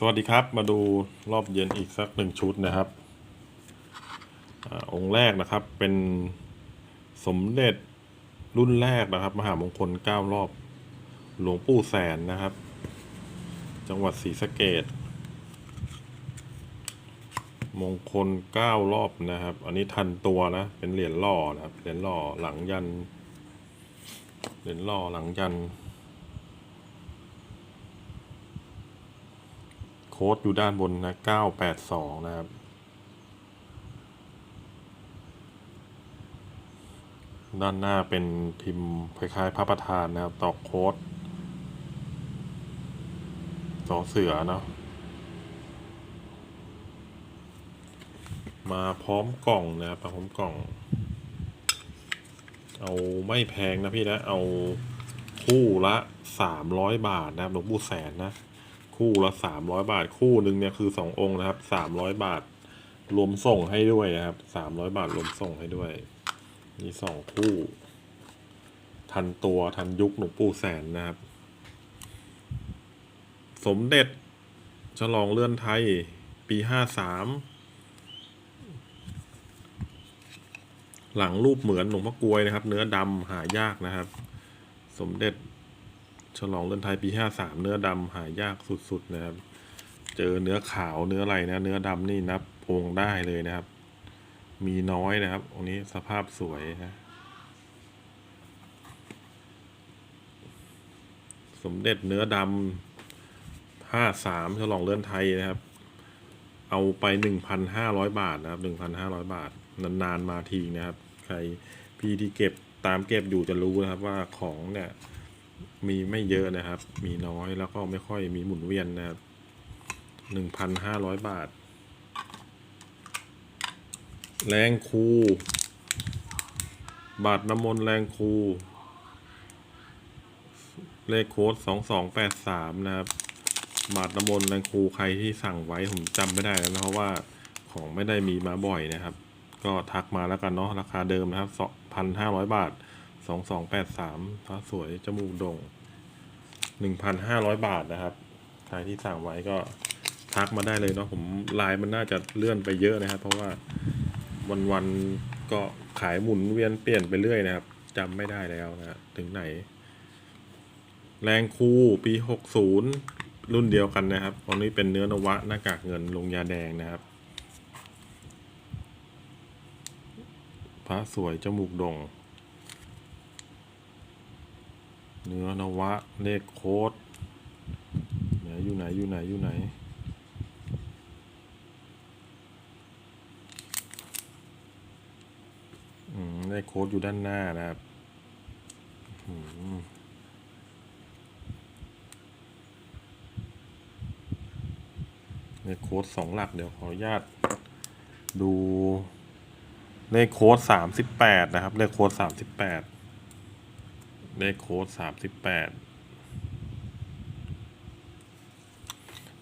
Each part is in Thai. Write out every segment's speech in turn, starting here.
สวัสดีครับมาดูรอบเย็นอีกสักหนึ่งชุดนะครับอองค์แรกนะครับเป็นสมเด็จรุ่นแรกนะครับ มหามงคลเก้ารอบ หลวงปู่แสนนะครับ จังหวัดศรีสะเกดมงคลเก้ารอบนะครับ อันนี้ทันตัวนะ เป็นเหรียญล่อนะครับเหรียญล่อหลังยัน เหรียญล่อหลังยัน โค้ดอยู่ด้านบนนะ 982 นะครับ ด้านหน้าเป็นพิมพ์คล้ายๆพระประธานนะครับตอกโค้ดสอเสือเนาะมาพร้อมกล่องนะครับมาพร้อมกล่อง เอาไม่แพงนะพี่นะ เอาคู่ละ300บาทนะครับหลวงปู่แสนนะ คู่ละสามร้อยบาทคู่หนึ่งเนี่ยคือสององค์นะครับสามร้อยบาทรวมส่งให้ด้วยนะครับสามร้อยบาทรวมส่งให้ด้วยมีสองคู่ ทันตัวทันยุคหลวงปู่แสนนะครับ สมเด็จฉลองเลื่อนไทย ปีห้าสามหลังรูปเหมือนหลวงพ่อกลวยนะครับ เนื้อดำหายากนะครับ สมเด็จ ฉลองเรือนไทยปีห้าสามเนื้อดำหายากสุดๆนะครับ เจอเนื้อขาวเนื้ออะไรนะ เนื้อดำนี่นับพวงได้เลยนะครับ มีน้อยนะครับอันนี้สภาพสวยนะสมเด็จเนื้อดำห้าสามฉลองเรือนไทยนะครับ เอาไปหนึ่งพันห้าร้อยบาทนะครับหนึ่งพันห้าร้อยบาท นานๆมาทีนะครับ ใครพี่ที่เก็บตามเก็บอยู่จะรู้นะครับว่าของเนี่ย มีไม่เยอะนะครับ มีน้อยแล้วก็ไม่ค่อยมีหมุนเวียนนะครับหนึ่งพันห้าร้อยบาท แรงคู บาทน้ำมนต์แรงคู เลขโค้ดสองสองแปดสามนะครับ บาทน้ำมนต์แรงคูใครที่สั่งไว้ผมจำไม่ได้แล้วนะเพราะว่าของไม่ได้มีมาบ่อยนะครับ ก็ทักมาแล้วกันเนาะราคาเดิมนะครับสองพันห้าร้อยบาท สองสองแปดสามพระสวยจมูกโด่งหนึ่งพันห้าร้อยบาทนะครับ ใครที่สั่งไว้ก็ทักมาได้เลยเนาะผมลน์มันน่าจะเลื่อนไปเยอะนะครับ เพราะว่าวันๆก็ขายหมุนเวียนเปลี่ยนไปเรื่อยนะครับจำไม่ได้แล้วนะถึงไหน แรงคูปีหกศูนย์รุ่นเดียวกันนะครับตอนนี้เป็นเนื้อนวะหน้ากากเงินลงยาแดงนะครับ พระสวยจมูกโด่ง เนื้อนวะ เลขโค้ดไหนอยู่ไหนอยู่ไหนอยู่ไหน อืม เลขโค้ดอยู่ด้านหน้านะครับอืมเลขโค้ดสองหลักเดี๋ยวขออนุญาตดูเลขโค้ดสามสิบแปดนะครับ เลขโค้ดสามสิบแปด เลขโค้ดสามสิบแปด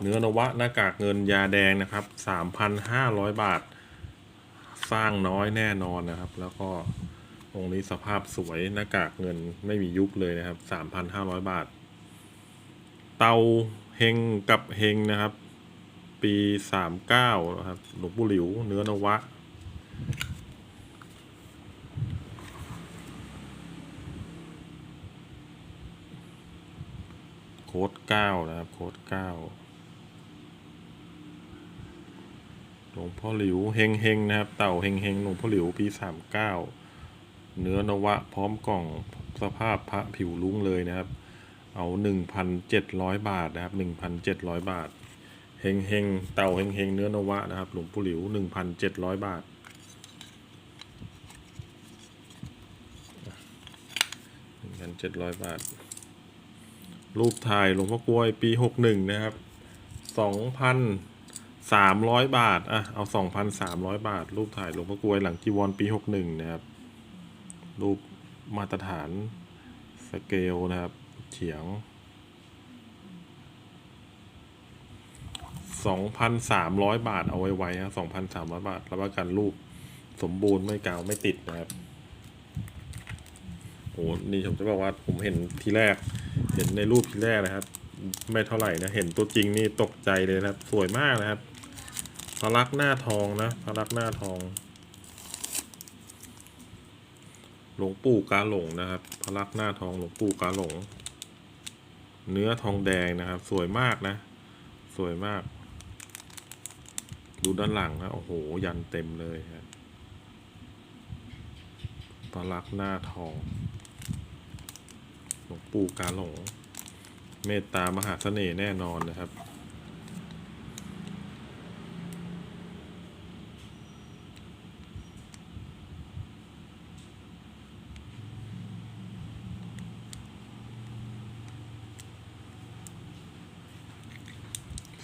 เนื้อนวะหน้ากากเงินยาแดงนะครับสามพันห้าร้อยบาท สร้างน้อยแน่นอนนะครับ แล้วก็องค์นี้สภาพสวยหน้ากากเงินไม่มียุบเลยนะครับสามพันห้าร้อยบาท เตาเฮงกับเฮงนะครับ ปีสามเก้านะครับหลวงปู่หลิว เนื้อนวะ ค้ดเก้านะครับโค้ดเก้าหลวงพ่อหลิวเฮงเฮงนะครับ เต่าเฮงเฮงหลวงพ่อหลิวปีสามเก้าเนื้อนวะพร้อมกล่องสภาพพระผิวลุ้งเลยนะครับ เอาหนึ่งพันเจ็ดร้อยบาทนะครับหนึ่งพันเจ็ดร้อยบาทเฮงเฮงเต่าเฮงเฮงเนื้อนวะนะครับ หลวงพ่อหลิวหนึ่งพันเจ็ดร้อยบาทหนึ่งพันเจ็ดร้อยบาท รูปถ่ายหลวงพ่อกลวยปีหกหนึ่งนะครับสองพันสามร้อยบาท อะ เอาสองพันสามร้อยบาท รูปถ่ายหลวงพ่อกลวยหลังจีวรปีหกหนึ่งนะครับ รูปมาตรฐานสเกลนะครับ เฉียงสองพันสามร้อยบาทเอาไว้ไว้นะสองพันสามร้อยบาท รับประกันรูปสมบูรณ์ไม่กาวไม่ติดนะครับโหนี่ผมจะบอกว่าผมเห็นทีแรก เห็นในรูปทีแรกนะครับ ไม่เท่าไหร่นะเห็นตัวจริงนี่ตกใจเลยนะครับ สวยมากนะครับพระลักษณ์หน้าทองนะพระลักษณ์หน้าทอง หลวงปู่กาหลงนะครับพระลักษณ์หน้าทองหลวงปู่กาหลง เนื้อทองแดงนะครับ สวยมากนะ สวยมาก ดูด้านหลังนะโอ้โหยันเต็มเลยครับพระลักษณ์หน้าทองหลวง ปู่กาหลง เมตตามหาเสน่ห์แน่นอนนะครับ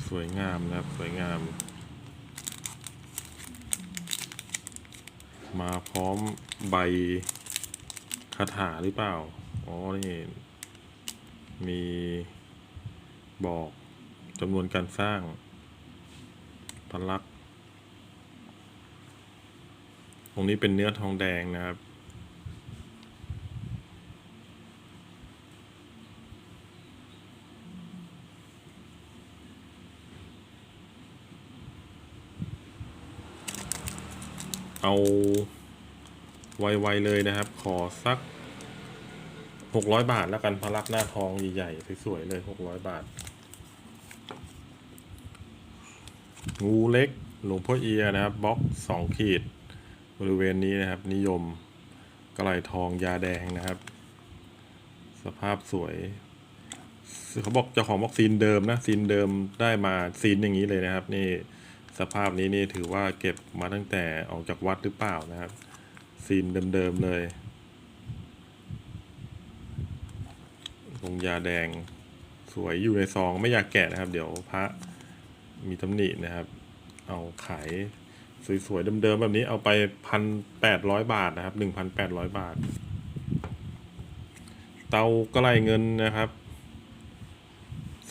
สวยงามนะครับ สวยงาม มาพร้อมใบคาถาหรือเปล่า อ๋อ นี่ มีบอกจำนวนการสร้างพลักษ์ตรงนี้เป็นเนื้อทองแดงนะครับ เอาไวๆเลยนะครับ ขอสัก หกร้อยบาทแล้วกันพระลักษณ์หน้าทองใหญ่ๆสวยๆเลยหกร้อยบาท งูเล็กหลวงพ่อเอียนะครับบล็อกสองขีด บริเวณนี้นะครับ นิยมกระไหลทองยาแดงนะครับ สภาพสวย เขาบอกเจ้าของบอกซีนเดิมนะซีนเดิมได้มาซีนอย่างนี้เลยนะครับ นี่สภาพนี้นี่ถือว่าเก็บมาตั้งแต่ออกจากวัดหรือเปล่านะครับ ซีนเดิมๆเลย ลงยาแดงสวยอยู่ในซองไม่อยากแกะนะครับ เดี๋ยวพระมีตำหนินะครับ เอาขายสวยๆเดิมๆแบบนี้เอาไปพันแปดร้อยบาทนะครับหนึ่งพันแปดร้อยบาท เตากระไรเงินนะครับ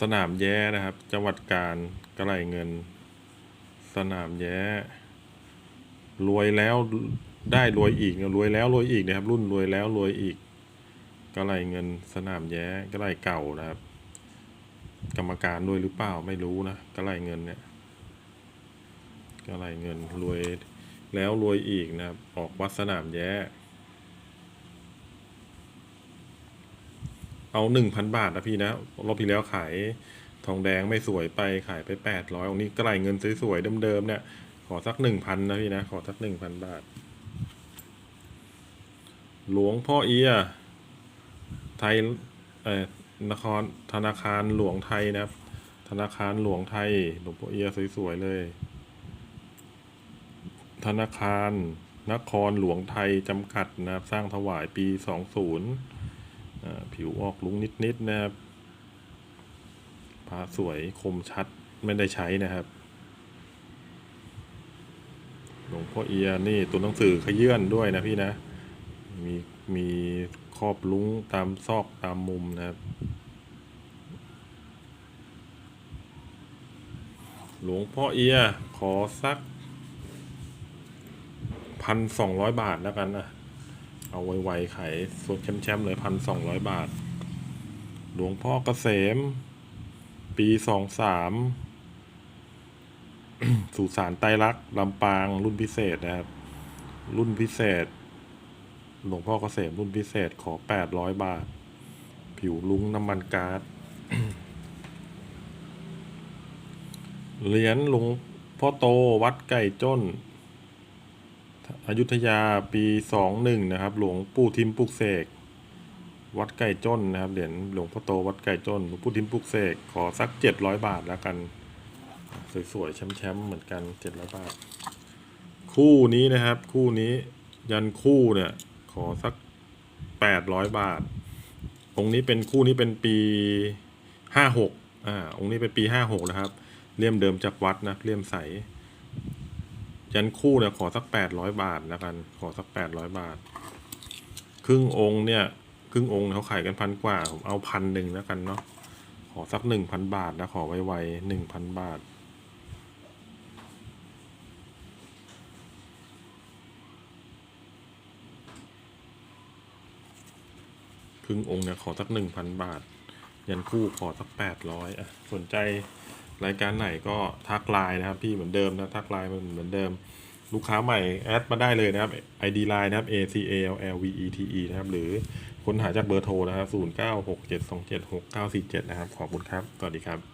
สนามแย้นะครับ จังหวัดกาญกระไรเงิน สนามแย้ รวยแล้วได้รวยอีกรวยแล้วรวยอีกนะครับ รุ่นรวยแล้วรวยอีก กระไรเงินสนามแย้กระไรเก่านะครับ กรรมการด้วยหรือเปล่าไม่รู้นะกระไรเงินเนี่ยกระไรเงินรวยแล้วรวยอีกนะครับ ออกวัดสนามแย้เอาหนึ่งพันบาทนะพี่นะรอบที่แล้วขายทองแดงไม่สวยไปขายไปแปดร้อยองนี้กระไรเงินสวยๆเดิมๆเนี่ย ขอสักหนึ่งพันนะพี่นะ ขอสักหนึ่งพันบาท หลวงพ่อเอีย ไทยเอ่อนครธนาคารหลวงไทยนะครับ ธนาคารหลวงไทยหลวงพ่อเอียสวยๆเลย ธนาคาร นครหลวงไทยจำกัดนะครับ สร้างถวายปีสองศูนย์ผิวออกลุงนิดๆนะครับพระสวยคมชัดไม่ได้ใช้นะครับหลวงพ่อเอียนี่ตัวหนังสือขยื่นด้วยนะพี่นะ มีมีครอบลุงตามซอกตามมุมนะครับหลวงพ่อเอีย ขอสักพันสองร้อยบาทแล้วกันนะเอาไวๆขายสดแชมป์ๆเลยพันสองร้อยบาท หลวงพ่อเกษม ปีสองสามสุสานไตรลักลำปางรุ่นพิเศษนะครับ รุ่นพิเศษ หลวงพ่อเกษมรุ่นพิเศษขอแปดร้อยบาท ผิวลุ้งน้ำมันก๊าซเหรียญหลวงพ่อโตวัดไก่จ้น อยุธยาปีสองหนึ่งนะครับ หลวงปู่ทิมปุกเสก วัดไก่จ้นนะครับ เหรียญหลวงพ่อโตวัดไก่จ้นหลวงปู่ทิมปุกเสกขอสักเจ็ดร้อยบาทแล้วกัน สวยๆแชมป์ๆเหมือนกันเจ็ดร้อยบาท คู่นี้นะครับ คู่นี้ยันคู่เนี่ย ขอสักแปดร้อยบาท องค์นี้เป็นคู่นี้เป็นปีห้าหกอ่า องค์นี้เป็นปีห้าหกนะครับ เลี่ยมเดิมจากวัดนะ เลี่ยมใส ยันคู่เนี่ยขอสักแปดร้อยบาทแล้วกัน ขอสักแปดร้อยบาท ครึ่งองค์เนี่ย ครึ่งองค์เขาขายกันพันกว่า ผมเอาพันหนึ่งแล้วกันเนาะ ขอสักหนึ่งพันบาทนะ ขอไวๆหนึ่งพันบาท ครึ่งองค์เนี่ยขอสักหนึ่งพันบาท ยันคู่ขอสักแปดร้อยอะสนใจรายการไหนก็ทักไลน์นะครับ พี่เหมือนเดิมนะทักไลน์มันเหมือนเดิม ลูกค้าใหม่แอดมาได้เลยนะครับ ID line นะครับ A C A L L V E T E นะครับ หรือค้นหาจากเบอร์โทรนะครับ0 9 6 7 2 7 6 9 4 7 นะครับ ขอบคุณครับ สวัสดีครับ